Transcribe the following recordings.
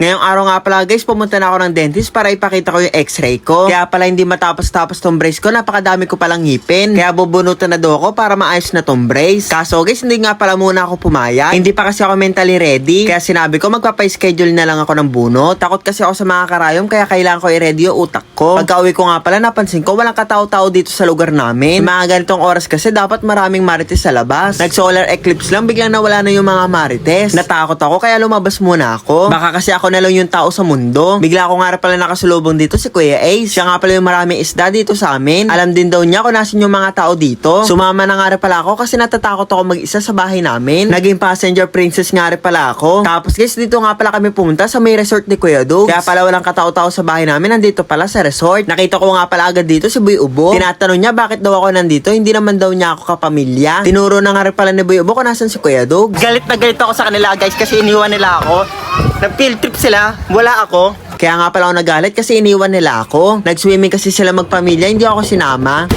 Ngayong araw nga pala guys, pumunta na ako ng dentist para ipakita ko yung x-ray ko. Kaya pala hindi matapos-tapos tong brace ko, napakadami ko palang ngipin. Kaya bubunutan na daw ako para maayos na tong brace. Kaso guys, hindi nga pala muna ako pumayag. Hindi pa kasi ako mentally ready. Kaya sinabi ko magpapa-schedule na lang ako ng bunot. Takot kasi ako sa mga karayom kaya kailangan ko i-ready yung utak ko. Pagka uwi ko nga pala, napansin ko walang katao-tao dito sa lugar namin. Mga ganitong oras kasi dapat maraming marites sa labas. Nag-solar eclipse lang, biglang nawala na yung mga marites. Natakot ako kaya lumabas muna ako. Baka kasi ako na lang yung tao sa mundo. Bigla ako nga pala nakasulubong dito si Kuya Ace. Siya nga pala yung maraming isda dito sa amin. Alam din daw niya kung nasin yung mga tao dito. Sumama na nga pala ako kasi natatakot ako mag-isa sa bahay namin. Naging passenger princess nga pala ako. Tapos guys, dito nga pala kami pumunta sa may resort ni Kuya Dog. Kaya pala walang katao-tao sa bahay namin. Nandito pala sa resort. Nakita ko nga pala agad dito si Boy Ubo. Tinatanong niya bakit daw ako nandito. Hindi naman daw niya ako kapamilya. Tinuro na nga pala ni Boy Ubo kung nasan si Kuya Dog. Galit na galit ako sa kanila guys kasi iniwan nila ako. Nag-field trip sila. Wala ako. Kaya nga pala ako nagalit kasi iniwan nila ako. Nag-swimming kasi sila magpamilya, hindi ako sinama.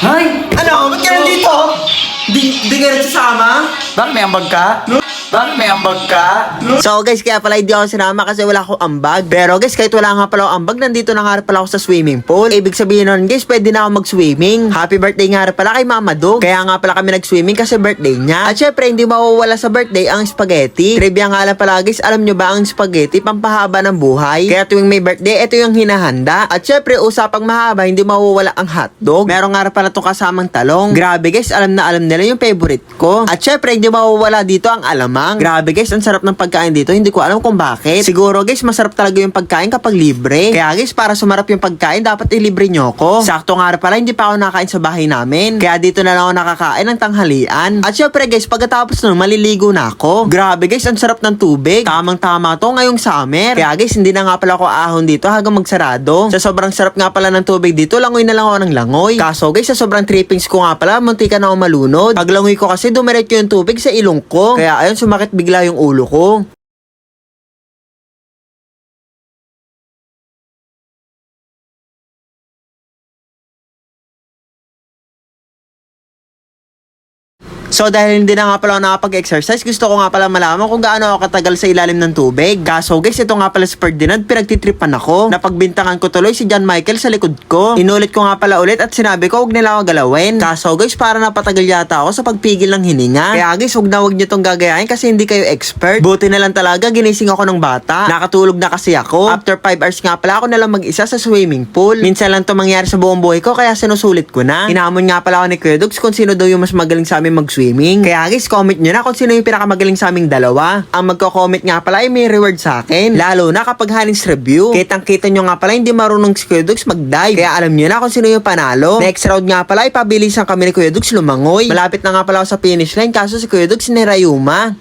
Hay! Ano? Ba't ka nandito? Di, di ka nagsasama? Bakit may ambag ka? Bakit may ambag ka? So guys, kaya pala hindi ako sinama kasi wala akong ambag. Pero guys, kahit wala nga pala akong ambag, nandito na nga pala ako sa swimming pool. Ibig sabihin nun guys, pwede na ako mag-swimming. Happy birthday nga pala kay Mama Dog. Kaya nga pala kami nag-swimming kasi birthday niya. At syempre, hindi mawawala sa birthday ang spaghetti. Trivia nga lang pala guys, alam nyo ba ang spaghetti, pampahaba ng buhay. Kaya tuwing may birthday, ito yung hinahanda. At syempre, usapang mahaba, hindi mawawala ang hotdog. Meron nga pala itong kasamang talong. Grabe guys, alam na alam nila yung favorite ko. At syempre, hindi mawawala dito ang alamang. Grabe guys, ang sarap ng pagkain dito. Hindi ko alam kung bakit. Siguro guys, masarap talaga yung pagkain kapag libre. Kaya guys, para sumarap yung pagkain, dapat ilibre nyo ko. Sakto nga pala, hindi pa ako nakain sa bahay namin. Kaya dito na lang ako nakakain ng tanghalian. At syempre guys, pagkatapos nun, maliligo na ako. Grabe guys, ang sarap ng tubig. Tamang tama to ngayong summer. Kaya guys, hindi na nga pala ako ahon dito hanggang magsarado. Sa sobrang sarap nga pala ng tubig dito, langoy na lang ako ng langoy. Kaso guys, sa sobrang trippings ko nga pala, munti na ako malunod. Pag langoy ko kasi, dumiretso yung tubig sa ilong ko. Kaya ayun, sumakit bigla yung ulo ko. So dahil hindi na nga pala ako nakapag-exercise, gusto ko nga pala malaman kung gaano ako katagal sa ilalim ng tubig. Kaso guys, ito nga pala si Ferdinand, pinagtitripan ako. Napagbintangan ko tuloy si John Michael sa likod ko. Inulit ko nga pala ulit at sinabi ko huwag nila ako galawin. Kaso guys, para napatagal yata ako sa pagpigil ng hininga. Kaya guys, huwag na huwag nyo tong gagayahin kasi hindi kayo expert. Buti na lang talaga, ginising ako ng bata. Nakatulog na kasi ako. After 5 hours nga pala ako na lang mag-isa sa swimming pool. Minsan lang to mangyari sa buong buhay ko kaya sinusulit ko na. Hinamon nga pala ako ni Kuya kung sino daw yung mas magaling sa amin mag-swimming. Kaya guys, comment nyo na kung sino yung pinakamagaling sa aming dalawa. Ang magko-comment nga pala ay may reward sa akin. Lalo na kapag Hanis review. Kitang-kita nyo nga pala hindi marunong si Kuya mag-dive. Kaya alam nyo na kung sino yung panalo. Next round nga pala ay pabilisan kami ni Kuya Dugs lumangoy. Malapit na nga pala ako sa finish line kaso si Kuya Dugs nirayuma.